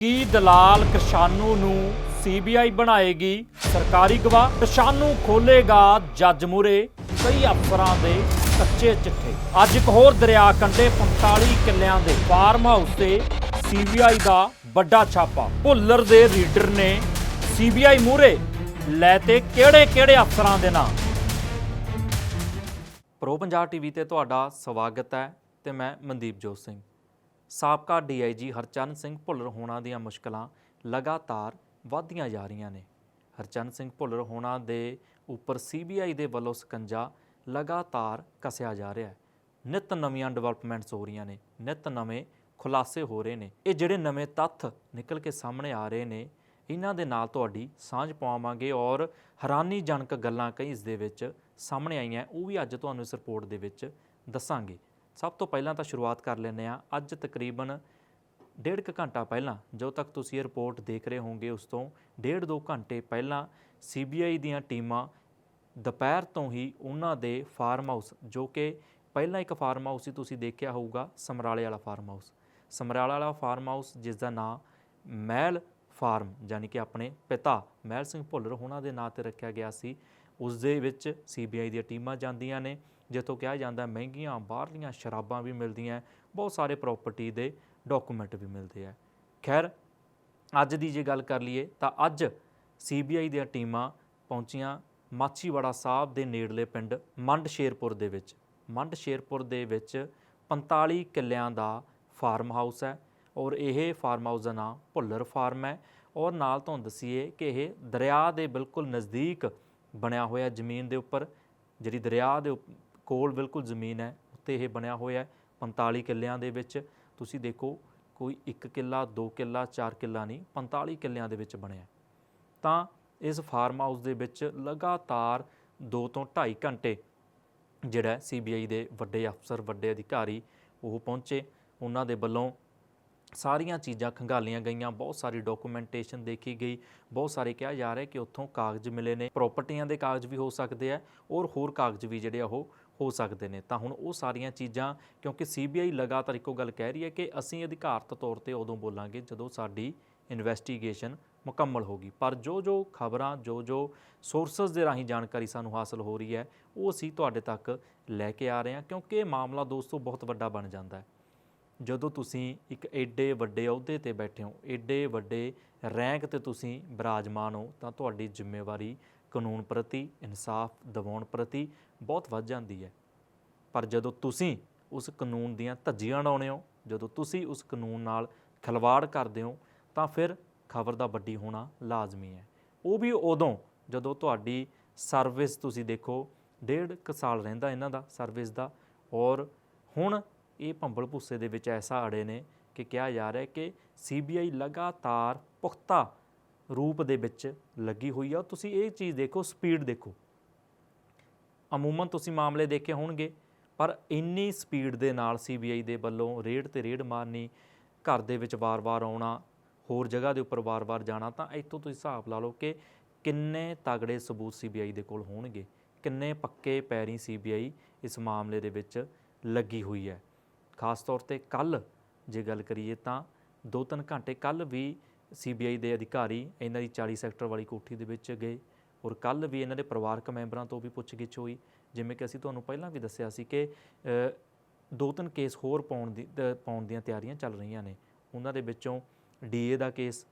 ਕੀ ਦਲਾਲ ਕਿਸਾਨੂ ਨੂੰ ਸੀਬੀਆਈ ਬਣਾਏਗੀ ਸਰਕਾਰੀ ਗਵਾਹ? ਕਿਸਾਨੂ ਖੋਲੇਗਾ ਜੱਜ ਮੂਰੇ ਕਈ ਅਫਸਰਾਂ ਦੇ ਕੱਚੇ ਚਿੱਠੇ। ਅੱਜ ਇੱਕ ਹੋਰ ਦਰਿਆ ਕੰਢੇ 45 ਕਿੱਲਿਆਂ ਦੇ ਫਾਰਮ ਹਾਊਸ ਤੇ ਸੀਬੀਆਈ ਦਾ ਵੱਡਾ ਛਾਪਾ। ਭੁੱਲਰ ਦੇ ਰੀਡਰ ਨੇ ਸੀਬੀਆਈ ਮੂਰੇ ਲੈ ਤੇ ਕਿਹੜੇ ਕਿਹੜੇ ਅਫਸਰਾਂ ਦੇ ਨਾਮ ਪ੍ਰੋ ਪੰਜਾਬ ਟੀਵੀ ਤੇ ਤੁਹਾਡਾ ਸਵਾਗਤ ਹੈ ਤੇ ਮੈਂ ਮਨਦੀਪ ਜੋਤ ਸਿੰਘ। ਸਾਬਕਾ ਡੀਆਈਜੀ ਹਰਚਰਨ ਸਿੰਘ ਭੁੱਲਰ ਹੋਣਾ ਦੀਆਂ ਮੁਸ਼ਕਲਾਂ ਲਗਾਤਾਰ ਵਧਦੀਆਂ ਜਾ ਰਹੀਆਂ ਨੇ। ਹਰਚਰਨ ਸਿੰਘ ਭੁੱਲਰ ਹੋਣਾ ਦੇ ਉੱਪਰ ਸੀਬੀਆਈ ਦੇ ਵੱਲੋਂ ਸਕੰਜਾ ਲਗਾਤਾਰ ਕੱਸਿਆ ਜਾ ਰਿਹਾ ਹੈ। ਨਿਤ ਨਵੀਆਂ ਡਿਵੈਲਪਮੈਂਟਸ ਹੋ ਰਹੀਆਂ ਨੇ, ਨਿਤ ਨਵੇਂ ਖੁਲਾਸੇ ਹੋ ਰਹੇ ਨੇ। ਇਹ ਜਿਹੜੇ ਨਵੇਂ ਤੱਥ ਨਿਕਲ ਕੇ ਸਾਹਮਣੇ ਆ ਰਹੇ ਨੇ, ਇਹਨਾਂ ਦੇ ਨਾਲ ਤੁਹਾਡੀ ਸਾਂਝ ਪਾਵਾਂਗੇ ਔਰ ਹੈਰਾਨੀਜਨਕ ਗੱਲਾਂ ਕਈ ਇਸ ਦੇ ਵਿੱਚ ਸਾਹਮਣੇ ਆਈਆਂ, ਉਹ ਵੀ ਅੱਜ ਤੁਹਾਨੂੰ ਇਸ ਰਿਪੋਰਟ ਦੇ ਵਿੱਚ ਦੱਸਾਂਗੇ। ਸਭ ਤੋਂ ਪਹਿਲਾਂ ਤਾਂ ਸ਼ੁਰੂਆਤ ਕਰ ਲੈਂਦੇ ਆ ਅੱਜ ਤਕਰੀਬਨ ਡੇਢ ਕੁ ਘੰਟਾ ਪਹਿਲਾਂ, ਜਦੋਂ ਤੱਕ ਤੁਸੀਂ ਇਹ ਰਿਪੋਰਟ ਦੇਖ ਰਹੇ ਹੋਵੋਗੇ, ਉਸ ਤੋਂ ਡੇਢ ਦੋ ਘੰਟੇ ਪਹਿਲਾਂ ਸੀਬੀਆਈ ਦੀਆਂ ਟੀਮਾਂ ਦੁਪਹਿਰ ਤੋਂ ਹੀ ਉਹਨਾਂ ਦੇ ਫਾਰਮ ਹਾਊਸ, ਜੋ ਕਿ ਪਹਿਲਾਂ ਇੱਕ ਫਾਰਮ ਹਾਊਸ ਸੀ, ਤੁਸੀਂ ਦੇਖਿਆ ਹੋਊਗਾ, ਸਮਰਾਲੇ ਵਾਲਾ ਫਾਰਮ ਹਾਊਸ। ਸਮਰਾਲਾ ਵਾਲਾ ਫਾਰਮ ਹਾਊਸ, ਜਿਸ ਦਾ ਨਾਂ ਮਹਿਲ ਫਾਰਮ, ਯਾਨੀ ਕਿ ਆਪਣੇ ਪਿਤਾ ਮਹਿਲ ਸਿੰਘ ਭੁੱਲਰ, ਉਹਨਾਂ ਦੇ ਨਾਂ ਤੇ ਰੱਖਿਆ ਗਿਆ ਸੀ। ਉਸ ਦੇ ਵਿੱਚ ਸੀਬੀਆਈ ਦੀਆਂ ਟੀਮਾਂ ਜਾਂਦੀਆਂ ਨੇ। ਜਿੱਥੋਂ ਕਿਹਾ ਜਾਂਦਾ ਮਹਿੰਗੀਆਂ ਬਾਹਰਲੀਆਂ ਸ਼ਰਾਬਾਂ ਵੀ ਮਿਲਦੀਆਂ ਬਹੁਤ ਸਾਰੇ ਪ੍ਰਾਪਰਟੀ ਦੇ ਡਾਕੂਮੈਂਟ ਵੀ ਮਿਲਦੇ ਆ ਖੈਰ, ਅੱਜ ਦੀ ਜੇ ਗੱਲ ਕਰ ਲਈਏ ਤਾਂ ਅੱਜ ਸੀਬੀਆਈ ਦੀਆਂ ਟੀਮਾਂ ਪਹੁੰਚੀਆਂ ਮਾਛੀਵਾੜਾ ਸਾਹਿਬ ਦੇ ਨੇੜਲੇ ਪਿੰਡ ਮੰਡ ਸ਼ੇਰਪੁਰ ਦੇ ਵਿੱਚ। ਮੰਡ ਸ਼ੇਰਪੁਰ ਦੇ ਵਿੱਚ 45 ਕਿੱਲਿਆਂ ਦਾ ਫਾਰਮ ਹਾਊਸ ਹੈ ਔਰ ਇਹ ਫਾਰਮ ਹਾਊਸ ਦਾ ਨਾਮ ਭੁੱਲਰ ਫਾਰਮ ਹੈ ਔਰ ਨਾਲ ਤੁਹਾਨੂੰ ਦਸੀਏ ਕਿ ਇਹ ਦਰਿਆ ਦੇ ਬਿਲਕੁਲ ਨਜ਼ਦੀਕ ਬਣਿਆ ਹੋਇਆ ਜ਼ਮੀਨ ਦੇ ਉੱਪਰ, ਜਿਹੜੀ ਦਰਿਆ ਦੇ ਉੱਪ- ਕੋਲ ਬਿਲਕੁਲ ਜ਼ਮੀਨ ਹੈ, ਉੱਤੇ ਇਹ ਬਣਿਆ ਹੋਇਆ ਹੈ 45 ਕਿੱਲਿਆਂ ਦੇ ਵਿੱਚ। ਤੁਸੀਂ ਦੇਖੋ, ਕੋਈ 1 ਕਿੱਲਾ 2 ਕਿੱਲਾ 4 ਕਿੱਲਾ ਨਹੀਂ 45 ਕਿੱਲਿਆਂ ਦੇ ਵਿੱਚ ਬਣਿਆ ਤਾਂ ਇਸ ਫਾਰਮ ਹਾਊਸ ਦੇ ਵਿੱਚ ਲਗਾਤਾਰ 2 ਤੋਂ 2.5 ਘੰਟੇ ਜਿਹੜਾ ਸੀਬੀਆਈ ਦੇ ਵੱਡੇ ਅਫਸਰ, ਵੱਡੇ ਅਧਿਕਾਰੀ ਉਹ ਪਹੁੰਚੇ। ਉਹਨਾਂ ਦੇ ਵੱਲੋਂ ਸਾਰੀਆਂ ਚੀਜ਼ਾਂ ਖੰਗਾਲੀਆਂ ਗਈਆਂ, ਬਹੁਤ ਸਾਰੀ ਡਾਕੂਮੈਂਟੇਸ਼ਨ ਦੇਖੀ ਗਈ, ਬਹੁਤ ਸਾਰੇ ਕਿਹਾ ਜਾ ਰਿਹਾ ਕਿ ਉੱਥੋਂ ਕਾਗਜ਼ ਮਿਲੇ ਨੇ। ਪ੍ਰਾਪਰਟੀਆਂ ਦੇ ਕਾਗਜ਼ ਵੀ ਹੋ ਸਕਦੇ ਆ ਔਰ ਹੋਰ ਕਾਗਜ਼ ਵੀ ਜਿਹੜੇ ਆ ਉਹ ਹੋ ਸਕਦੇ ਨੇ। ਤਾਂ ਹੁਣ ਉਹ ਸਾਰੀਆਂ ਚੀਜ਼ਾਂ, ਕਿਉਂਕਿ ਸੀਬੀਆਈ ਲਗਾਤਾਰ ਇੱਕੋ ਗੱਲ ਕਹਿ ਰਹੀ ਹੈ ਕਿ ਅਸੀਂ ਅਧਿਕਾਰਤ ਤੌਰ ਤੇ ਉਦੋਂ ਬੋਲਾਂਗੇ ਜਦੋਂ ਸਾਡੀ ਇਨਵੈਸਟੀਗੇਸ਼ਨ ਮੁਕੰਮਲ ਹੋਗੀ ਪਰ ਜੋ ਜੋ ਖਬਰਾਂ, ਜੋ ਜੋ ਸੋਰਸਸ ਦੇ ਰਾਹੀਂ ਜਾਣਕਾਰੀ ਸਾਨੂੰ ਹਾਸਲ ਹੋ ਰਹੀ ਹੈ, ਉਹ ਅਸੀਂ ਤੁਹਾਡੇ ਤੱਕ ਲੈ ਕੇ ਆ ਰਹੇ ਹਾਂ, ਕਿਉਂਕਿ ਇਹ ਮਾਮਲਾ ਦੋਸਤੋ ਬਹੁਤ ਵੱਡਾ ਬਣ ਜਾਂਦਾ ਹੈ। ਜਦੋਂ ਤੁਸੀਂ ਇੱਕ ਐਡੇ ਵੱਡੇ ਅਹੁਦੇ ਤੇ ਬੈਠੇ ਹੋ ਐਡੇ ਵੱਡੇ ਰੈਂਕ ਤੇ ਤੁਸੀਂ ਬਿਰਾਜਮਾਨ ਹੋ, ਤਾਂ ਤੁਹਾਡੀ ਜ਼ਿੰਮੇਵਾਰੀ ਕਾਨੂੰਨ ਪ੍ਰਤੀ, ਇਨਸਾਫ ਦਿਵਾਉਣ ਪ੍ਰਤੀ ਬਹੁਤ ਵੱਧ ਜਾਂਦੀ ਹੈ। ਪਰ ਜਦੋਂ ਤੁਸੀਂ ਉਸ ਕਾਨੂੰਨ ਦੀਆਂ ਧੱਜੀਆਂ ਉਡਾਉਂਦੇ ਹੋ, ਜਦੋਂ ਤੁਸੀਂ ਉਸ ਕਾਨੂੰਨ ਨਾਲ ਖਿਲਵਾੜ ਕਰਦੇ ਹੋ, ਤਾਂ ਫਿਰ ਖਬਰ ਦਾ ਵੱਡੀ ਹੋਣਾ ਲਾਜ਼ਮੀ ਹੈ। ਉਹ ਵੀ ਉਦੋਂ ਜਦੋਂ ਤੁਹਾਡੀ ਸਰਵਿਸ ਤੁਸੀਂ ਦੇਖੋ, ਡੇਢ ਕੁ ਸਾਲ ਰਹਿੰਦਾ ਇਹਨਾਂ ਦਾ ਸਰਵਿਸ ਦਾ ਔਰ ਹੁਣ ਇਹ ਭੰਬਲ ਭੁੱਸੇ ਦੇ ਵਿੱਚ ਐਸਾ ਅੜੇ ਨੇ ਕਿ ਕਿਹਾ ਜਾ ਰਿਹਾ ਹੈ ਕਿ ਸੀਬੀਆਈ ਲਗਾਤਾਰ ਪੁਖਤਾ ਰੂਪ ਦੇ ਵਿੱਚ ਲੱਗੀ ਹੋਈ ਆ। ਤੁਸੀਂ ਇਹ ਚੀਜ਼ ਦੇਖੋ, ਸਪੀਡ ਦੇਖੋ। ਅਮੂਮਨ ਤੁਸੀਂ ਮਾਮਲੇ ਦੇਖੇ ਹੋਣਗੇ, ਪਰ ਇੰਨੀ ਸਪੀਡ ਦੇ ਨਾਲ ਸੀਬੀਆਈ ਦੇ ਵੱਲੋਂ ਰੇਡ ਤੇ ਰੇਡ ਮਾਰਨੀ, ਘਰ ਦੇ ਵਿੱਚ ਵਾਰ-ਵਾਰ ਆਉਣਾ, ਹੋਰ ਜਗ੍ਹਾ ਦੇ ਉੱਪਰ ਵਾਰ-ਵਾਰ ਜਾਣਾ, ਤਾਂ ਇੱਥੋਂ ਤੁਸੀਂ ਹਿਸਾਬ ਲਾ ਲਓ ਕਿ ਕਿੰਨੇ ਤਗੜੇ ਸਬੂਤ ਸੀਬੀਆਈ ਦੇ ਕੋਲ ਹੋਣਗੇ, ਕਿੰਨੇ ਪੱਕੇ ਪੈਰੀ ਸੀਬੀਆਈ ਇਸ ਮਾਮਲੇ ਦੇ ਵਿੱਚ ਲੱਗੀ ਹੋਈ ਹੈ। ਖਾਸ ਤੌਰ ਤੇ ਕੱਲ ਜੇ ਗੱਲ ਕਰੀਏ ਤਾਂ 2-3 ਘੰਟੇ ਕੱਲ ਵੀ ਸੀਬੀਆਈ ਦੇ ਅਧਿਕਾਰੀ ਇਹਨਾਂ ਦੀ 40 ਸੈਕਟਰ ਵਾਲੀ ਕੋਠੀ ਦੇ ਵਿੱਚ ਗਏ ਔਰ ਕੱਲ ਵੀ ਇਹਨਾਂ ਦੇ ਪਰਿਵਾਰਕ ਮੈਂਬਰਾਂ ਤੋਂ ਵੀ ਪੁੱਛਗਿੱਛ ਹੋਈ, ਜਿਵੇਂ ਕਿ ਅਸੀਂ ਤੁਹਾਨੂੰ ਪਹਿਲਾਂ ਵੀ ਦੱਸਿਆ ਸੀ ਕਿ ਦੋ ਤਿੰਨ ਕੇਸ ਹੋਰ ਪਾਉਣ ਦੀ ਪਾਉਣ ਦੀਆਂ ਤਿਆਰੀਆਂ ਚੱਲ ਰਹੀਆਂ ਨੇ। ਉਹਨਾਂ ਦੇ ਵਿੱਚੋਂ ਡੀਏ ਦਾ ਕੇਸ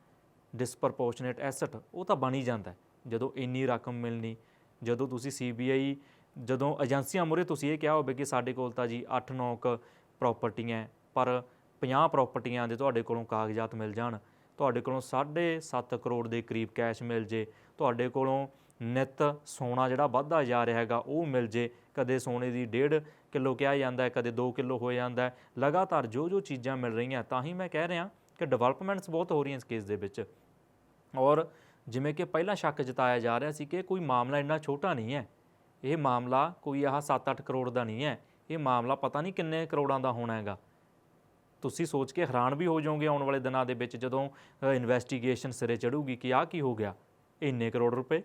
ਡਿਸਪਰਪੋਰਸ਼ਨੇਟ ਐਸਟ ਉਹ ਤਾਂ ਬਣ ਹੀ ਜਾਂਦਾ ਜਦੋਂ ਇੰਨੀ ਰਕਮ ਮਿਲਣੀ, ਜਦੋਂ ਤੁਸੀਂ ਸੀਬੀਆਈ, ਜਦੋਂ ਏਜੰਸੀਆਂ ਮੁਰੇ ਤੁਸੀਂ ਇਹ ਕਿਹਾ ਹੋਵੇ ਕਿ ਸਾਡੇ ਕੋਲ ਤਾਂ ਜੀ 8-9 ਕ ਪ੍ਰਾਪਰਟੀਆਂ ਪਰ 50 ਪ੍ਰਾਪਰਟੀਆਂ ਦੇ ਤੁਹਾਡੇ ਕੋਲੋਂ ਕਾਗਜ਼ਾਤ ਮਿਲ ਜਾਣ ਤੁਹਾਡੇ ਕੋਲੋਂ 7.5 ਕਰੋੜ ਦੇ ਕਰੀਬ ਕੈਸ਼ ਮਿਲ ਜੇ, ਤੁਹਾਡੇ ਕੋਲੋਂ ਨਿਤ ਸੋਨਾ ਜਿਹੜਾ ਵੱਧਦਾ ਜਾ ਰਿਹਾ ਹੈਗਾ, ਉਹ ਮਿਲ ਜੇ। ਕਦੇ ਸੋਨੇ ਦੀ 1.5 ਕਿਲੋ ਕਿਹਾ ਜਾਂਦਾ ਹੈ, ਕਦੇ 2 ਕਿਲੋ ਹੋ ਜਾਂਦਾ ਹੈ। ਲਗਾਤਾਰ ਜੋ ਜੋ ਚੀਜ਼ਾਂ ਮਿਲ ਰਹੀਆਂ, ਤਾਂ ਹੀ ਮੈਂ ਕਹਿ ਰਿਹਾ ਕਿ ਡਿਵੈਲਪਮੈਂਟਸ ਬਹੁਤ ਹੋ ਰਹੀਆਂ ਇਸ ਕੇਸ ਦੇ ਵਿੱਚ। ਔਰ ਜਿਵੇਂ ਕਿ ਪਹਿਲਾਂ ਸ਼ੱਕ ਜਤਾਇਆ ਜਾ ਰਿਹਾ ਸੀ ਕਿ ਕੋਈ ਮਾਮਲਾ ਇੰਨਾ ਛੋਟਾ ਨਹੀਂ ਹੈ। ਇਹ ਮਾਮਲਾ ਕੋਈ ਆਹ 7-8 ਕਰੋੜ ਦਾ ਨਹੀਂ ਹੈ। ਇਹ ਮਾਮਲਾ ਪਤਾ ਨਹੀਂ ਕਿੰਨੇ ਕਰੋੜਾਂ ਦਾ ਹੋਣਾ ਹੈਗਾ। ਤੁਸੀਂ ਸੋਚ ਕੇ ਹੈਰਾਨ ਵੀ ਹੋ ਜਾਓਗੇ ਆਉਣ ਵਾਲੇ ਦਿਨਾਂ ਦੇ ਵਿੱਚ ਜਦੋਂ ਇਨਵੈਸਟੀਗੇਸ਼ਨ ਸਿਰੇ ਚੜੂਗੀ ਕਿ ਆਹ ਕੀ ਹੋ ਗਿਆ? ਇੰਨੇ ਕਰੋੜ ਰੁਪਏ?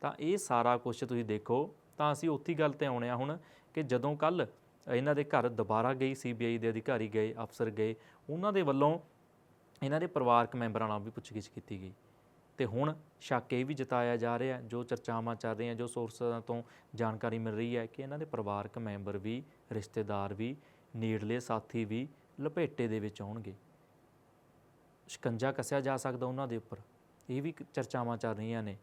ਤਾਂ ਇਹ ਸਾਰਾ ਕੁਝ ਤੁਸੀਂ ਦੇਖੋ, ਤਾਂ ਅਸੀਂ ਉੱਥੀ ਗੱਲ ਤੇ ਆਉਣੇ ਆ ਹੁਣ ਕਿ ਜਦੋਂ ਕੱਲ ਇਹਨਾਂ ਦੇ ਘਰ ਦੁਬਾਰਾ ਗਈ ਸੀਬੀਆਈ ਦੇ ਅਧਿਕਾਰੀ ਗਏ, ਅਫਸਰ ਗਏ, ਉਹਨਾਂ ਦੇ ਵੱਲੋਂ ਇਹਨਾਂ ਦੇ ਪਰਿਵਾਰਕ ਮੈਂਬਰਾਂ ਨਾਲ ਵੀ ਪੁੱਛਗਿੱਛ ਕੀਤੀ ਗਈ। ਤੇ ਹੁਣ ਸ਼ੱਕ ਇਹ ਵੀ ਜਤਾਇਆ ਜਾ ਰਿਹਾ, ਜੋ ਚਰਚਾਵਾਂ ਚੱਲ ਰਹੀਆਂ, ਜੋ ਸੋਰਸਾਂ ਤੋਂ ਜਾਣਕਾਰੀ ਮਿਲ ਰਹੀ ਹੈ ਕਿ ਇਹਨਾਂ ਦੇ ਪਰਿਵਾਰਕ ਮੈਂਬਰ ਵੀ, ਰਿਸ਼ਤੇਦਾਰ ਵੀ, ਨੇੜਲੇ ਸਾਥੀ ਵੀ ਲਪੇਟੇ ਦੇ ਵਿੱਚ ਆਉਣਗੇ। ਸ਼ਿਕੰਜਾ ਕੱਸਿਆ ਜਾ ਸਕਦਾ ਉਹਨਾਂ ਦੇ ਉੱਪਰ। ਇਹ ਵੀ ਚਰਚਾਵਾਂ ਚੱਲ ਰਹੀਆਂ ਨੇ।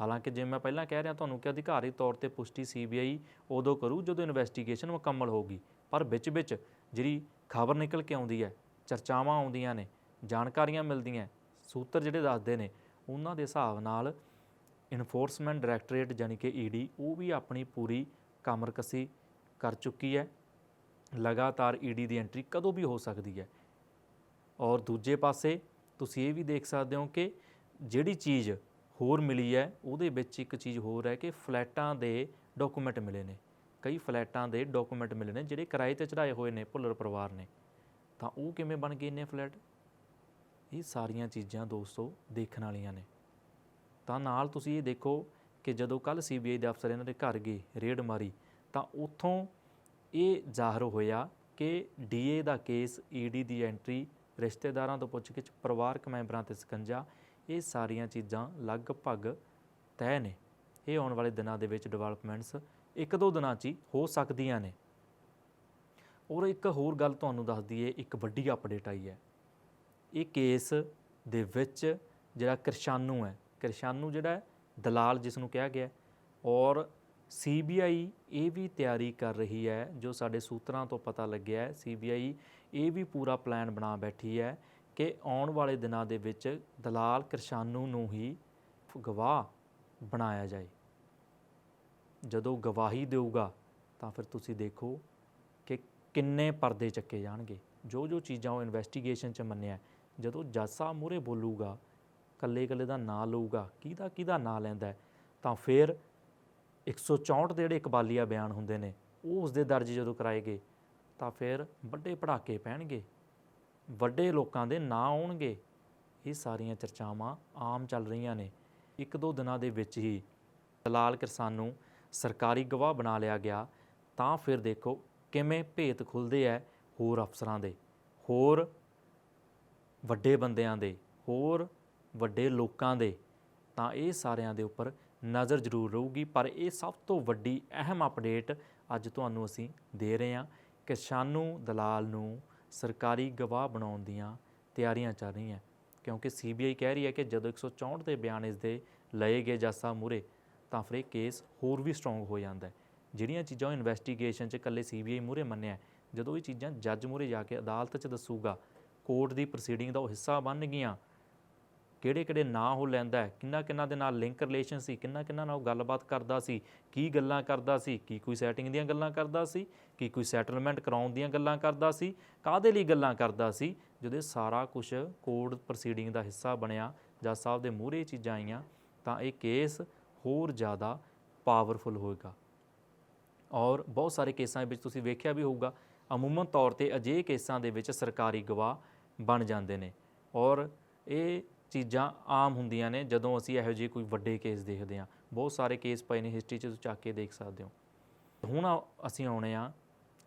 ਹਾਲਾਂਕਿ ਜਿਵੇਂ ਮੈਂ ਪਹਿਲਾਂ ਕਹਿ ਰਿਹਾ, ਤੁਹਾਨੂੰ ਕਿ ਅਧਿਕਾਰੀ ਤੌਰ ਤੇ ਪੁਸ਼ਟੀ ਸੀਬੀਆਈ ਉਦੋਂ ਕਰੂ ਜਦੋਂ ਇਨਵੈਸਟੀਗੇਸ਼ਨ ਮੁਕੰਮਲ ਹੋਊਗੀ। ਪਰ ਵਿੱਚ ਵਿੱਚ ਜਿਹੜੀ ਖਬਰ ਨਿਕਲ ਕੇ ਆਉਂਦੀ ਹੈ, ਚਰਚਾਵਾਂ ਆਉਂਦੀਆਂ ਨੇ, ਜਾਣਕਾਰੀਆਂ ਮਿਲਦੀਆਂ, ਸੂਤਰ ਜਿਹੜੇ ਦੱਸਦੇ ਨੇ, ਉਹਨਾਂ ਦੇ ਹਿਸਾਬ ਨਾਲ ਇਨਫੋਰਸਮੈਂਟ ਡਾਇਰੈਕਟੋਰੇਟ ਜਾਨੀ ਕਿ ਈਡੀ ਉਹ ਵੀ ਆਪਣੀ ਪੂਰੀ ਕਮਰਕਸੀ ਕਰ ਚੁੱਕੀ ਹੈ। ਲਗਾਤਾਰ ਈਡੀ ਦੀ ਐਂਟਰੀ ਕਦੋਂ ਵੀ ਹੋ ਸਕਦੀ ਹੈ। ਔਰ ਦੂਜੇ ਪਾਸੇ ਤੁਸੀਂ ਇਹ ਵੀ ਦੇਖ ਸਕਦੇ ਹੋ ਕਿ ਜਿਹੜੀ ਚੀਜ਼ ਹੋਰ ਮਿਲੀ ਹੈ, ਉਹਦੇ ਵਿੱਚ ਇੱਕ ਚੀਜ਼ ਹੋਰ ਹੈ ਕਿ ਫਲੈਟਾਂ ਦੇ ਡਾਕੂਮੈਂਟ ਮਿਲੇ ਨੇ। ਕਈ ਫਲੈਟਾਂ ਦੇ ਡਾਕੂਮੈਂਟ ਮਿਲੇ ਨੇ ਜਿਹੜੇ ਕਿਰਾਏ ਤੇ ਚੜਾਏ ਹੋਏ ਨੇ ਭੁੱਲਰ ਪਰਿਵਾਰ ਨੇ। ਤਾਂ ਉਹ ਕਿਵੇਂ ਬਣ ਗਏ ਨੇ ਫਲੈਟ? ਇਹ ਸਾਰੀਆਂ ਚੀਜ਼ਾਂ ਦੋਸਤੋ ਦੇਖਣ ਵਾਲੀਆਂ ਨੇ। ਤਾਂ ਨਾਲ ਤੁਸੀਂ ਇਹ ਦੇਖੋ ਕਿ ਜਦੋਂ ਕੱਲ ਸੀਬੀਆਈ ਦੇ ਅਫਸਰ ਇਹਨਾਂ ਦੇ ਘਰ ਗਏ ਰੇਡ ਮਾਰੀ, ਤਾਂ ਉੱਥੋਂ ਇਹ ਜ਼ਾਹਰ ਹੋਇਆ ਕਿ ਡੀਏ ਦਾ ਕੇਸ ਈਡੀ ਦੀ ਐਂਟਰੀ ਰਿਸ਼ਤੇਦਾਰਾਂ ਤੋਂ ਪੁੱਛਗਿੱਛ ਪਰਿਵਾਰਕ ਮੈਂਬਰਾਂ ਤੇ ਸਕੰਜਾ, ਇਹ ਸਾਰੀਆਂ ਚੀਜ਼ਾਂ ਲਗਭਗ ਤੈਅ ਨੇ। ਇਹ ਆਉਣ ਵਾਲੇ ਦਿਨਾਂ ਦੇ ਵਿੱਚ ਡਿਵੈਲਪਮੈਂਟਸ ਇੱਕ ਦੋ ਦਿਨਾਂ 'ਚ ਹੀ ਹੋ ਸਕਦੀਆਂ ਨੇ। ਔਰ ਇੱਕ ਹੋਰ ਗੱਲ ਤੁਹਾਨੂੰ ਦੱਸ ਦਈਏ, ਇੱਕ ਵੱਡੀ ਅਪਡੇਟ ਆਈ ਹੈ। ਇਹ ਕੇਸ ਦੇ ਵਿੱਚ ਜਿਹੜਾ ਕਿਰਸ਼ਾਨੂ ਹੈ, ਕਿਰਸ਼ਾਨੂ ਜਿਹੜਾ ਦਲਾਲ ਜਿਸ ਨੂੰ ਕਿਹਾ ਗਿਆ ਔਰ ਸੀਬੀਆਈ ਇਹ ਵੀ ਤਿਆਰੀ ਕਰ ਰਹੀ ਹੈ, ਜੋ ਸਾਡੇ ਸੂਤਰਾਂ ਤੋਂ ਪਤਾ ਲੱਗਿਆ ਹੈ, ਸੀਬੀਆਈ ਇਹ ਵੀ ਪੂਰਾ ਪਲਾਨ ਬਣਾ ਬੈਠੀ ਹੈ ਕਿ ਆਉਣ ਵਾਲੇ ਦਿਨਾਂ ਦੇ ਵਿੱਚ ਦਲਾਲ ਕਿਰਸ਼ਾਨੂ ਨੂੰ ਹੀ ਗਵਾਹ ਬਣਾਇਆ ਜਾਏ। ਜਦੋਂ ਗਵਾਹੀ ਦੇਊਗਾ, ਤਾਂ ਫਿਰ ਤੁਸੀਂ ਦੇਖੋ ਕਿ ਕਿੰਨੇ ਪਰਦੇ ਚੱਕੇ ਜਾਣਗੇ। ਜੋ ਜੋ ਚੀਜ਼ਾਂ ਉਹ ਇਨਵੈਸਟੀਗੇਸ਼ਨ 'ਚ ਮੰਨਿਆ, ਜਦੋਂ ਜੱਜ ਸਾਹਿਬ ਮੂਹਰੇ ਬੋਲੂਗਾ ਕੱਲੇ ਕੱਲੇ ਦਾ ਨਾਂ ਲਊਗਾ ਕਿਹਦਾ ਕਿਹਦਾ ਨਾਂ ਲੈਂਦਾ ਤਾਂ ਫਿਰ 164 ਦੇ ਜਿਹੜੇ ਇਕਬਾਲੀਆ ਬਿਆਨ ਹੁੰਦੇ ਨੇ, ਉਹ ਉਸ ਦੇ ਦਰਜ ਜਦੋਂ ਕਰਾਏ ਗਏ, ਤਾਂ ਫਿਰ ਵੱਡੇ ਪੜਾਕੇ ਪੈਣਗੇ, ਵੱਡੇ ਲੋਕਾਂ ਦੇ ਨਾਂ ਆਉਣਗੇ। ਇਹ ਸਾਰੀਆਂ ਚਰਚਾਵਾਂ ਆਮ ਚੱਲ ਰਹੀਆਂ ਨੇ। ਇੱਕ ਦੋ ਦਿਨਾਂ ਦੇ ਵਿੱਚ ਹੀ ਦਲਾਲ ਕਿਸਾਨ ਨੂੰ ਸਰਕਾਰੀ ਗਵਾਹ ਬਣਾ ਲਿਆ ਗਿਆ। ਤਾਂ ਫਿਰ ਦੇਖੋ ਕਿਵੇਂ ਭੇਤ ਖੁੱਲਦੇ ਐ ਹੋਰ ਅਫਸਰਾਂ ਦੇ, ਹੋਰ ਵੱਡੇ ਬੰਦਿਆਂ ਦੇ, ਹੋਰ ਵੱਡੇ ਲੋਕਾਂ ਦੇ। ਤਾਂ ਇਹ ਸਾਰਿਆਂ ਦੇ ਉੱਪਰ ਨਜ਼ਰ ਜ਼ਰੂਰ ਰਹੂਗੀ, ਪਰ ਇਹ ਸਭ ਤੋਂ ਵੱਡੀ ਅਹਿਮ ਅਪਡੇਟ ਅੱਜ ਤੁਹਾਨੂੰ ਅਸੀਂ ਦੇ ਰਹੇ ਹਾਂ ਕਿ ਸ਼ਾਨੂ ਦਲਾਲ ਨੂੰ ਸਰਕਾਰੀ ਗਵਾਹ ਬਣਾਉਣ ਦੀਆਂ ਤਿਆਰੀਆਂ ਚੱਲ ਰਹੀਆਂ। ਕਿਉਂਕਿ ਸੀਬੀਆਈ ਕਹਿ ਰਹੀ ਹੈ ਕਿ ਜਦੋਂ 164 ਦੇ ਬਿਆਨ ਇਸ ਦੇ ਲਏ ਗਏ ਜੱਜ ਸਾਹਿਬ ਮੂਹਰੇ, ਤਾਂ ਫਿਰ ਇਹ ਕੇਸ ਹੋਰ ਵੀ ਸਟਰੋਂਗ ਹੋ ਜਾਂਦਾ ਹੈ। ਜਿਹੜੀਆਂ ਚੀਜ਼ਾਂ ਉਹ ਇਨਵੈਸਟੀਗੇਸ਼ਨ 'ਚ ਇਕੱਲੇ ਸੀਬੀਆਈ ਮੂਹਰੇ ਮੰਨਿਆ ਜਦੋਂ ਇਹ ਚੀਜ਼ਾਂ ਜੱਜ ਮੂਹਰੇ ਜਾ ਕੇ ਅਦਾਲਤ 'ਚ ਦੱਸੂਗਾ, ਕੋਰਟ ਦੀ ਪ੍ਰੋਸੀਡਿੰਗ ਦਾ ਉਹ ਹਿੱਸਾ ਬਣ ਗਈਆਂ ਕਿਹੜੇ ਕਿਹੜੇ ਨਾਂ ਉਹ ਲੈਂਦਾ ਕਿੰਨਾ ਕਿੰਨਾ ਦੇ ਨਾਲ ਲਿੰਕ ਰਿਲੇਸ਼ਨ ਸੀ ਕਿੰਨਾ ਕਿੰਨਾ ਨਾਲ ਉਹ ਗੱਲਬਾਤ ਕਰਦਾ ਸੀ, ਕੀ ਗੱਲਾਂ ਕਰਦਾ ਸੀ, ਕੀ ਕੋਈ ਸੈਟਿੰਗ ਦੀਆਂ ਗੱਲਾਂ ਕਰਦਾ ਸੀ, ਕੀ ਕੋਈ ਸੈਟਲਮੈਂਟ ਕਰਾਉਣ ਦੀਆਂ ਗੱਲਾਂ ਕਰਦਾ ਸੀ ਕਾਦੇ ਲਈ ਗੱਲਾਂ ਕਰਦਾ ਸੀ, ਜਦੋਂ ਇਹ ਸਾਰਾ ਕੁਝ ਕੋਰਟ ਪ੍ਰੋਸੀਡਿੰਗ ਦਾ ਹਿੱਸਾ ਬਣਿਆ ਜੱਜ ਸਾਹਿਬ ਦੇ ਮੂਹਰੇ ਚੀਜ਼ਾਂ ਆਈਆਂ, ਤਾਂ ਇਹ ਕੇਸ ਹੋਰ ਜ਼ਿਆਦਾ ਪਾਵਰਫੁਲ ਹੋਏਗਾ। ਔਰ ਬਹੁਤ ਸਾਰੇ ਕੇਸਾਂ ਵਿੱਚ ਤੁਸੀਂ ਵੇਖਿਆ ਵੀ ਹੋਊਗਾ, ਅਮੂਮਨ ਤੌਰ ਤੇ ਅਜਿਹੇ ਕੇਸਾਂ ਦੇ ਵਿੱਚ ਸਰਕਾਰੀ ਗਵਾਹ ਬਣ ਜਾਂਦੇ ਨੇ। ਔਰ ਇਹ ਚੀਜ਼ਾਂ ਆਮ ਹੁੰਦੀਆਂ ਨੇ, ਜਦੋਂ ਅਸੀਂ ਇਹੋ ਜਿਹੇ ਕੋਈ ਵੱਡੇ ਕੇਸ ਦੇਖਦੇ ਹਾਂ। ਬਹੁਤ ਸਾਰੇ ਕੇਸ ਪਏ ਨੇ ਹਿਸਟਰੀ 'ਚ, ਤੁਸੀਂ ਚੱਕ ਕੇ ਦੇਖ ਸਕਦੇ ਹੋ। ਹੁਣ ਆ- ਅਸੀਂ ਆਉਣੇ ਆ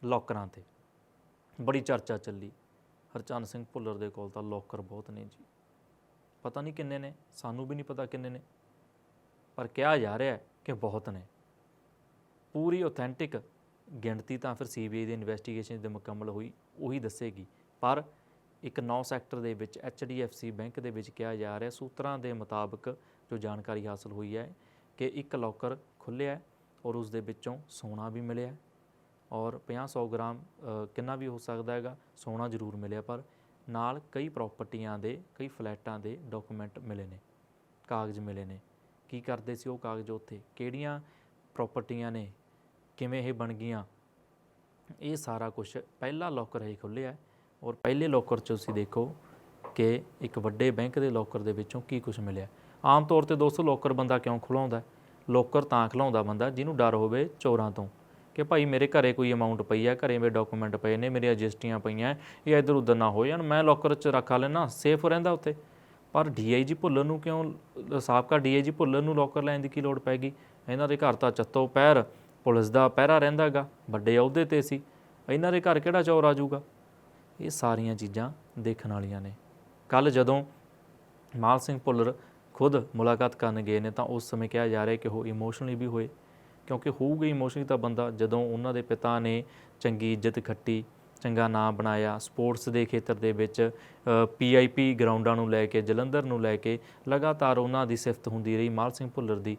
ਲੋਕਰਾਂ ਤੇ। ਬੜੀ ਚਰਚਾ ਚੱਲੀ। ਹਰਚੰਦ ਸਿੰਘ ਭੁੱਲਰ ਦੇ ਕੋਲ ਤਾਂ ਲੋਕਰ ਬਹੁਤ ਨੇ ਜੀ। ਪਤਾ ਨਹੀਂ ਕਿੰਨੇ ਨੇ, ਸਾਨੂੰ ਵੀ ਨਹੀਂ ਪਤਾ ਕਿੰਨੇ ਨੇ। ਪਰ ਕਿਹਾ ਜਾ ਰਿਹਾ ਕਿ ਬਹੁਤ ਨੇ। ਪੂਰੀ ਆਥੈਂਟਿਕ ਗਿਣਤੀ ਤਾਂ ਫਿਰ ਸੀਬੀਆਈ ਦੀ ਇਨਵੈਸਟੀਗੇਸ਼ਨ ਦੇ ਮੁਕੰਮਲ ਹੋਈ, ਉਹੀ ਦੱਸੇਗੀ। ਪਰ ਇੱਕ 9 ਸੈਕਟਰ ਦੇ ਵਿੱਚ HDFC ਬੈਂਕ ਦੇ ਵਿੱਚ ਕਿਹਾ ਜਾ ਰਿਹਾ ਸੂਤਰਾਂ ਦੇ ਮੁਤਾਬਕ ਜੋ ਜਾਣਕਾਰੀ ਹਾਸਲ ਹੋਈ ਹੈ ਕਿ ਇੱਕ ਲੋਕਰ ਖੁੱਲਿਆ ਔਰ ਉਸ ਦੇ ਵਿੱਚੋਂ ਸੋਨਾ ਵੀ ਮਿਲਿਆ ਔਰ 50-100 ਗ੍ਰਾਮ ਕਿੰਨਾ ਵੀ ਹੋ ਸਕਦਾ ਹੈਗਾ, ਸੋਨਾ ਜ਼ਰੂਰ ਮਿਲਿਆ, ਪਰ ਨਾਲ ਕਈ ਪ੍ਰਾਪਰਟੀਆਂ ਦੇ, ਕਈ ਫਲੈਟਾਂ ਦੇ ਡਾਕੂਮੈਂਟ ਮਿਲੇ ਨੇ, ਕਾਗਜ਼ ਮਿਲੇ ਨੇ। ਕੀ ਕਰਦੇ ਸੀ ਉਹ ਕਾਗਜ਼ ਉੱਥੇ? ਕਿਹੜੀਆਂ ਪ੍ਰਾਪਰਟੀਆਂ ਨੇ? ਕਿਵੇਂ ਇਹ ਬਣ ਗਈਆਂ? ਇਹ ਸਾਰਾ ਕੁਝ ਪਹਿਲਾ ਲੋਕਰ ਹੈ। ਖੁੱਲਿਆ ਔਰ ਪਹਿਲੇ ਲੋਕਰ 'ਚ ਤੁਸੀਂ ਦੇਖੋ ਕਿ ਇੱਕ ਵੱਡੇ ਬੈਂਕ ਦੇ ਲੋਕਰ ਦੇ ਵਿੱਚੋਂ ਕੀ ਕੁਝ ਮਿਲਿਆ। ਆਮ ਤੌਰ ਤੇ ਦੋਸਤੋ ਲੋਕਰ ਬੰਦਾ ਕਿਉਂ ਖੁਲਾਉਂਦਾ? ਲੋਕਰ ਤਾਂ ਖੁਲਾਉਂਦਾ ਬੰਦਾ ਜਿਹਨੂੰ ਡਰ ਹੋਵੇ ਚੋਰਾਂ ਤੋਂ ਕਿ ਭਾਈ ਮੇਰੇ ਘਰੇ ਕੋਈ ਅਮਾਉਂਟ ਪਈ ਹੈ ਘਰੇ ਮੇਰੇ ਡਾਕੂਮੈਂਟ ਪਏ ਨੇ, ਮੇਰੀਆਂ ਰਜਿਸਟਰੀਆਂ ਪਈਆਂ, ਇਹ ਇੱਧਰ ਉੱਧਰ ਨਾ ਹੋ ਜਾਣ ਮੈਂ ਲੋਕਰ 'ਚ ਰੱਖਾ ਲੈਣਾ ਸੇਫ ਰਹਿੰਦਾ ਉੱਥੇ। ਪਰ ਡੀਆਈਜੀ ਭੁੱਲਰ ਨੂੰ ਕਿਉਂ ਸਾਬਕਾ ਡੀਆਈਜੀ ਭੁੱਲਰ ਨੂੰ ਲੋਕਰ ਲੈਣ ਦੀ ਕੀ ਲੋੜ ਪੈ ਗਈ ਇਹਨਾਂ ਦੇ ਘਰ ਤਾਂ ਚੱਤੋ ਪੈਰ, ਪੁਲਿਸ ਦਾ ਪਹਿਰਾ ਰਹਿੰਦਾਗਾ ਵੱਡੇ ਅਹੁਦੇ ਤੇ ਸੀ। ਇਹਨਾਂ ਦੇ ਘਰ ਕਿਹੜਾ ਚੋਰ ਆ ਜਾਊਗਾ? ਇਹ ਸਾਰੀਆਂ ਚੀਜ਼ਾਂ ਦੇਖਣ ਵਾਲੀਆਂ ਨੇ। ਕੱਲ ਜਦੋਂ ਮਾਲ ਸਿੰਘ ਭੁੱਲਰ ਖੁਦ ਮੁਲਾਕਾਤ ਕਰਨ ਗਏ ਨੇ ਤਾਂ ਉਸ ਸਮੇਂ ਕਿਹਾ ਜਾ ਰਿਹਾ ਕਿ ਉਹ ਇਮੋਸ਼ਨਲੀ ਵੀ ਹੋਏ, ਕਿਉਂਕਿ ਹੋਊਗਾ ਇਮੋਸ਼ਨਲੀ ਤਾਂ ਬੰਦਾ ਜਦੋਂ ਉਹਨਾਂ ਦੇ ਪਿਤਾ ਨੇ ਚੰਗੀ ਇੱਜ਼ਤ ਖੱਟੀ, ਚੰਗਾ ਨਾਮ ਬਣਾਇਆ, ਸਪੋਰਟਸ ਦੇ ਖੇਤਰ ਦੇ ਵਿੱਚ ਪੀਆਈਪੀ ਗਰਾਊਂਡਾਂ ਨੂੰ ਲੈ ਕੇ, ਜਲੰਧਰ ਨੂੰ ਲੈ ਕੇ ਲਗਾਤਾਰ ਉਹਨਾਂ ਦੀ ਸਿਫਤ ਹੁੰਦੀ ਰਹੀ ਮਾਲ ਸਿੰਘ ਭੁੱਲਰ ਦੀ।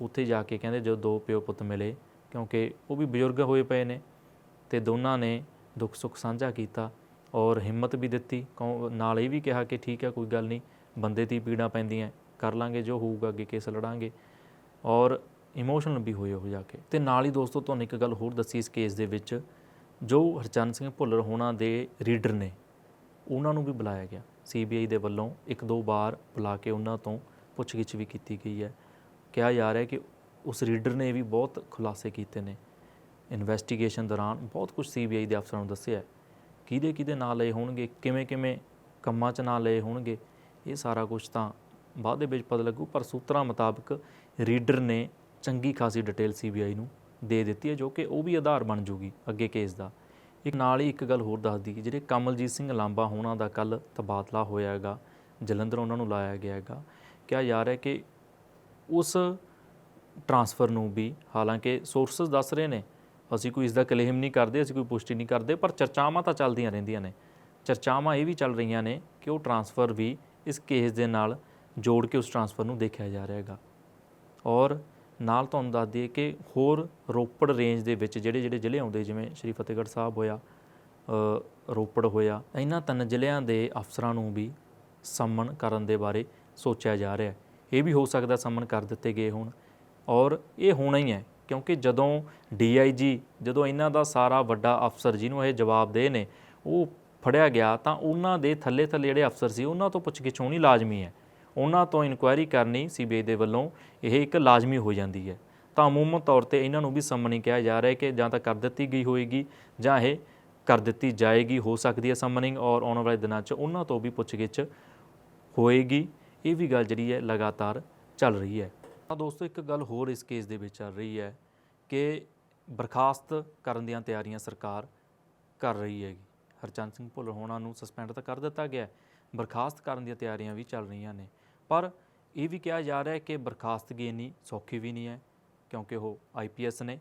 ਉੱਥੇ ਜਾ ਕੇ ਕਹਿੰਦੇ ਜਦੋਂ ਦੋ ਪਿਓ ਪੁੱਤ ਮਿਲੇ, ਕਿਉਂਕਿ ਉਹ ਵੀ ਬਜ਼ੁਰਗ ਹੋਏ ਪਏ ਨੇ ਤੇ ਦੋਨਾਂ ਨੇ ਦੁੱਖ ਸੁੱਖ ਸਾਂਝਾ ਕੀਤਾ। ਔਰ ਹਿੰਮਤ ਵੀ ਦਿੱਤੀ ਕਹੋ- ਨਾਲ ਇਹ ਵੀ ਕਿਹਾ ਕਿ ਠੀਕ ਹੈ, ਕੋਈ ਗੱਲ ਨਹੀਂ, ਬੰਦੇ ਦੀ ਪੀੜਾਂ ਪੈਂਦੀਆਂ, ਕਰ ਲਾਂਗੇ, ਜੋ ਹੋਊਗਾ ਅੱਗੇ ਕੇਸ ਲੜਾਂਗੇ। ਔਰ ਇਮੋਸ਼ਨਲ ਵੀ ਹੋਏ ਉਹ ਜਾ ਕੇ। ਤੇ ਨਾਲ ਹੀ ਦੋਸਤੋ, ਤੁਹਾਨੂੰ ਇੱਕ ਗੱਲ ਹੋਰ ਦੱਸੀ ਇਸ ਕੇਸ ਦੇ ਵਿੱਚ, ਜੋ ਹਰਚੰਦ ਸਿੰਘ ਭੁੱਲਰ ਹੋਣਾ ਦੇ ਰੀਡਰ ਨੇ, ਉਹਨਾਂ ਨੂੰ ਵੀ ਬੁਲਾਇਆ ਗਿਆ। ਸੀਬੀਆਈ ਦੇ ਵੱਲੋਂ ਇੱਕ ਦੋ ਵਾਰ ਬੁਲਾ ਕੇ ਉਹਨਾਂ ਤੋਂ ਪੁੱਛਗਿੱਛ ਵੀ ਕੀਤੀ ਗਈ ਹੈ। ਕਿਹਾ ਜਾ ਰਿਹਾ ਕਿ ਉਸ ਰੀਡਰ ਨੇ ਵੀ ਬਹੁਤ ਖੁਲਾਸੇ ਕੀਤੇ ਨੇ। ਇਨਵੈਸਟੀਗੇਸ਼ਨ ਦੌਰਾਨ ਬਹੁਤ ਕੁਝ ਸੀਬੀਆਈ ਦੇ ਅਫਸਰਾਂ ਨੂੰ ਦੱਸਿਆ ਕਿਹਦੇ ਕਿਹਦੇ ਨਾਂ ਲਏ ਹੋਣਗੇ, ਕਿਵੇਂ ਕਿਵੇਂ ਕੰਮਾਂ 'ਚ ਨਾਂ ਲਏ ਹੋਣਗੇ, ਇਹ ਸਾਰਾ ਕੁਝ ਤਾਂ ਬਾਅਦ ਦੇ ਵਿੱਚ ਪਤਾ ਲੱਗੂ, ਪਰ ਸੂਤਰਾਂ ਮੁਤਾਬਕ ਰੀਡਰ ਨੇ ਚੰਗੀ ਖਾਸੀ ਡਿਟੇਲ ਸੀਬੀਆਈ ਨੂੰ ਦੇ ਦਿੱਤੀ ਹੈ, ਜੋ ਕਿ ਉਹ ਵੀ ਆਧਾਰ ਬਣ ਜੂਗੀ ਅੱਗੇ ਕੇਸ ਦਾ। ਇੱਕ ਨਾਲ ਹੀ ਇੱਕ ਗੱਲ ਹੋਰ ਦੱਸ ਦਈ ਕਿ ਜਿਹੜੇ ਕਮਲਜੀਤ ਸਿੰਘ ਲਾਂਬਾ ਹੋਣਾ ਦਾ ਕੱਲ ਤਬਾਦਲਾ ਹੋਇਆ ਹੈਗਾ, ਜਲੰਧਰ ਉਹਨਾਂ ਨੂੰ ਲਾਇਆ ਗਿਆ ਹੈਗਾ, ਕਿਹਾ ਜਾ ਰਿਹਾ ਕਿ ਉਸ ਟਰਾਂਸਫਰ ਨੂੰ ਵੀ ਹਾਲਾਂਕਿ ਸੋਰਸਸ ਦੱਸ ਰਹੇ ਨੇ ਅਸੀਂ ਕੋਈ ਇਸ ਦਾ ਕਲੇਮ ਨਹੀਂ ਕਰਦੇ, ਅਸੀਂ ਕੋਈ ਪੁਸ਼ਟੀ ਨਹੀਂ ਕਰਦੇ, ਪਰ ਚਰਚਾਵਾਂ ਤਾਂ ਚੱਲਦੀਆਂ ਰਹਿੰਦੀਆਂ ਨੇ। ਚਰਚਾਵਾਂ ਇਹ ਵੀ ਚੱਲ ਰਹੀਆਂ ਨੇ ਕਿ ਉਹ ਟਰਾਂਸਫਰ ਵੀ ਇਸ ਕੇਸ ਦੇ ਨਾਲ ਜੋੜ ਕੇ ਉਸ ਟਰਾਂਸਫਰ ਨੂੰ ਦੇਖਿਆ ਜਾ ਰਿਹਾ ਹੈਗਾ। ਔਰ ਨਾਲ ਤੁਹਾਨੂੰ ਦੱਸ ਦਈਏ ਕਿ ਹੋਰ ਰੋਪੜ ਰੇਂਜ ਦੇ ਵਿੱਚ ਜਿਹੜੇ ਜਿਹੜੇ ਜ਼ਿਲ੍ਹੇ ਆਉਂਦੇ, ਜਿਵੇਂ ਸ਼੍ਰੀ ਫਤਿਹਗੜ੍ਹ ਸਾਹਿਬ ਹੋਇਆ ਰੋਪੜ ਹੋਇਆ, ਇਹਨਾਂ ਤਿੰਨ ਜ਼ਿਲ੍ਹਿਆਂ ਦੇ ਅਫਸਰਾਂ ਨੂੰ ਵੀ ਸੰਮਨ ਕਰਨ ਦੇ ਬਾਰੇ ਸੋਚਿਆ ਜਾ ਰਿਹਾ ਹੈ। ਇਹ ਵੀ ਹੋ ਸਕਦਾ ਸੰਮਨ ਕਰ ਦਿੱਤੇ ਗਏ ਹੋਣ। ਔਰ ਇਹ ਹੋਣਾ ਹੀ ਹੈ ਕਿਉਂਕਿ ਜਦੋਂ ਡੀਆਈਜੀ ਜਦੋਂ ਇਹਨਾਂ ਦਾ ਸਾਰਾ ਵੱਡਾ ਅਫਸਰ ਜਿਹਨੂੰ ਇਹ ਜਵਾਬ ਦੇ ਨੇ, ਉਹ ਫੜਿਆ ਗਿਆ, ਤਾਂ ਉਹਨਾਂ ਦੇ ਥੱਲੇ ਥੱਲੇ ਜਿਹੜੇ ਅਫਸਰ ਸੀ, ਉਹਨਾਂ ਤੋਂ ਪੁੱਛਗਿੱਛ ਹੋਣੀ ਲਾਜ਼ਮੀ ਹੈ। ਉਹਨਾਂ ਤੋਂ ਇਨਕੁਆਇਰੀ ਕਰਨੀ ਸੀਬੀਆਈ ਦੇ ਵੱਲੋਂ, ਇਹ ਇੱਕ ਲਾਜ਼ਮੀ ਹੋ ਜਾਂਦੀ ਹੈ। ਤਾਂ ਅਮੂਮਨ ਤੌਰ ਤੇ ਇਹਨਾਂ ਨੂੰ ਵੀ ਸੰਮਣੀ ਕਿਹਾ ਜਾ ਰਿਹਾ ਹੈ ਕਿ ਜਾਂ ਤਾਂ ਕਰ ਦਿੱਤੀ ਗਈ ਹੋਏਗੀ, ਜਾਂ ਇਹ ਕਰ ਦਿੱਤੀ ਜਾਏਗੀ, ਹੋ ਸਕਦੀ ਹੈ ਸੰਮਨਿੰਗ, ਔਰ ਆਉਣ ਵਾਲੇ ਦਿਨਾਂ 'ਚ ਉਹਨਾਂ ਤੋਂ ਵੀ ਪੁੱਛਗਿੱਛ ਹੋਏਗੀ। ਇਹ ਵੀ ਗੱਲ ਜਿਹੜੀ ਹੈ ਲਗਾਤਾਰ ਚੱਲ ਰਹੀ ਹੈ। ਤਾਂ ਦੋਸਤੋ, ਇੱਕ ਗੱਲ ਹੋਰ ਇਸ ਕੇਸ ਦੇ ਵਿੱਚ ਚੱਲ ਰਹੀ ਹੈ। ਕਿ ਬਰਖਾਸਤ ਕਰਨ ਦੀਆਂ ਤਿਆਰੀਆਂ ਸਰਕਾਰ ਕਰ ਰਹੀ ਹੈਗੀ। ਹਰਚੰਦ ਸਿੰਘ ਭੁੱਲਰ ਹੋਣਾ ਨੂੰ ਸਸਪੈਂਡ ਤਾਂ ਕਰ ਦਿੱਤਾ ਗਿਆ ਬਰਖਾਸਤ ਕਰਨ ਦੀਆਂ ਤਿਆਰੀਆਂ ਵੀ ਚੱਲ ਰਹੀਆਂ ਨੇ। ਪਰ ਇਹ ਵੀ ਕਿਹਾ ਜਾ ਰਿਹਾ ਹੈ ਕਿ ਬਰਖਾਸਤਗੀ ਇੰਨੀ ਸੌਖੀ ਵੀ ਨਹੀਂ ਹੈ ਕਿਉਂਕਿ ਉਹ ਆਈਪੀਐਸ ਨੇ।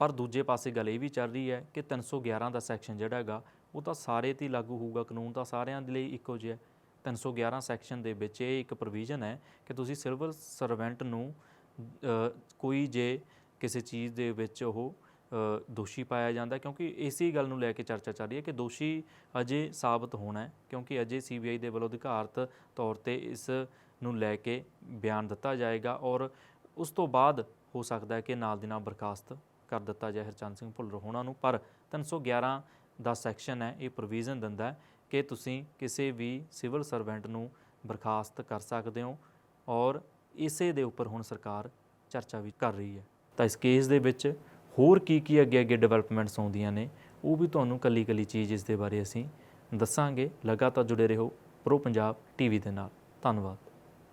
ਪਰ ਦੂਜੇ ਪਾਸੇ ਗੱਲ ਇਹ ਵੀ ਚੱਲ ਰਹੀ ਹੈ ਕਿ 311 ਦਾ ਸੈਕਸ਼ਨ ਜਿਹੜਾ ਹੈਗਾ, ਉਹ ਤਾਂ ਸਾਰੇ ਤੇ ਹੀ ਲਾਗੂ ਹੋਊਗਾ। ਕਾਨੂੰਨ ਤਾਂ ਸਾਰਿਆਂ ਦੇ ਲਈ ਇੱਕੋ ਜਿਹਾ ਹੈ। 311 ਸੈਕਸ਼ਨ ਦੇ ਵਿੱਚ ਇਹ ਇੱਕ ਪ੍ਰੋਵੀਜ਼ਨ ਹੈ ਕਿ ਤੁਸੀਂ ਸਿਵਲ ਸਰਵੈਂਟ ਨੂੰ ਕੋਈ ਜੇ ਕਿਸੇ ਚੀਜ਼ ਦੇ ਵਿੱਚ ਉਹ ਦੋਸ਼ੀ ਪਾਇਆ ਜਾਂਦਾ ਕਿਉਂਕਿ ਇਸੇ ਗੱਲ ਨੂੰ ਲੈ ਕੇ ਚਰਚਾ ਚੱਲ ਰਹੀ ਹੈ ਕਿ ਦੋਸ਼ੀ ਅਜੇ ਸਾਬਤ ਹੋਣਾ ਹੈ ਕਿਉਂਕਿ ਅਜੇ ਸੀਬੀਆਈ ਦੇ ਵੱਲੋਂ ਅਧਿਕਾਰਤ ਤੌਰ ਤੇ ਇਸ ਨੂੰ ਲੈ ਕੇ ਬਿਆਨ ਦਿੱਤਾ ਜਾਏਗਾ ਔਰ ਉਸ ਤੋਂ ਬਾਅਦ ਹੋ ਸਕਦਾ ਹੈ ਕਿ ਨਾਲ ਦੀ ਨਾਲ ਬਰਖਾਸਤ ਕਰ ਦਿੱਤਾ ਜਾਏ ਹਰਚੰਦ ਸਿੰਘ ਭੁੱਲਰ ਹੋਣਾ ਨੂੰ, ਪਰ 311 ਦਾ ਸੈਕਸ਼ਨ ਹੈ, ਇਹ ਪ੍ਰੋਵੀਜ਼ਨ ਦਿੰਦਾ ਹੈ ਕਿ ਤੁਸੀਂ ਕਿਸੇ ਵੀ ਸਿਵਲ ਸਰਵੈਂਟ ਨੂੰ ਬਰਖਾਸਤ ਕਰ ਸਕਦੇ ਹੋ ਔਰ ਇਸੇ ਦੇ ਉੱਪਰ ਹੁਣ ਸਰਕਾਰ ਚਰਚਾ ਵੀ ਕਰ ਰਹੀ ਹੈ। ਤਾਂ ਇਸ ਕੇਸ ਦੇ ਵਿੱਚ ਹੋਰ ਕੀ ਕੀ ਅੱਗੇ ਅੱਗੇ ਡਿਵੈਲਪਮੈਂਟਸ ਆਉਂਦੀਆਂ ਨੇ, ਉਹ ਵੀ ਤੁਹਾਨੂੰ ਕੱਲੀ ਕੱਲੀ ਚੀਜ਼ ਇਸ ਦੇ ਬਾਰੇ ਅਸੀਂ ਦੱਸਾਂਗੇ। ਲਗਾਤਾਰ ਜੁੜੇ ਰਹੋ ਪ੍ਰੋ ਪੰਜਾਬ ਟੀਵੀ ਦੇ ਨਾਲ। ਧੰਨਵਾਦ।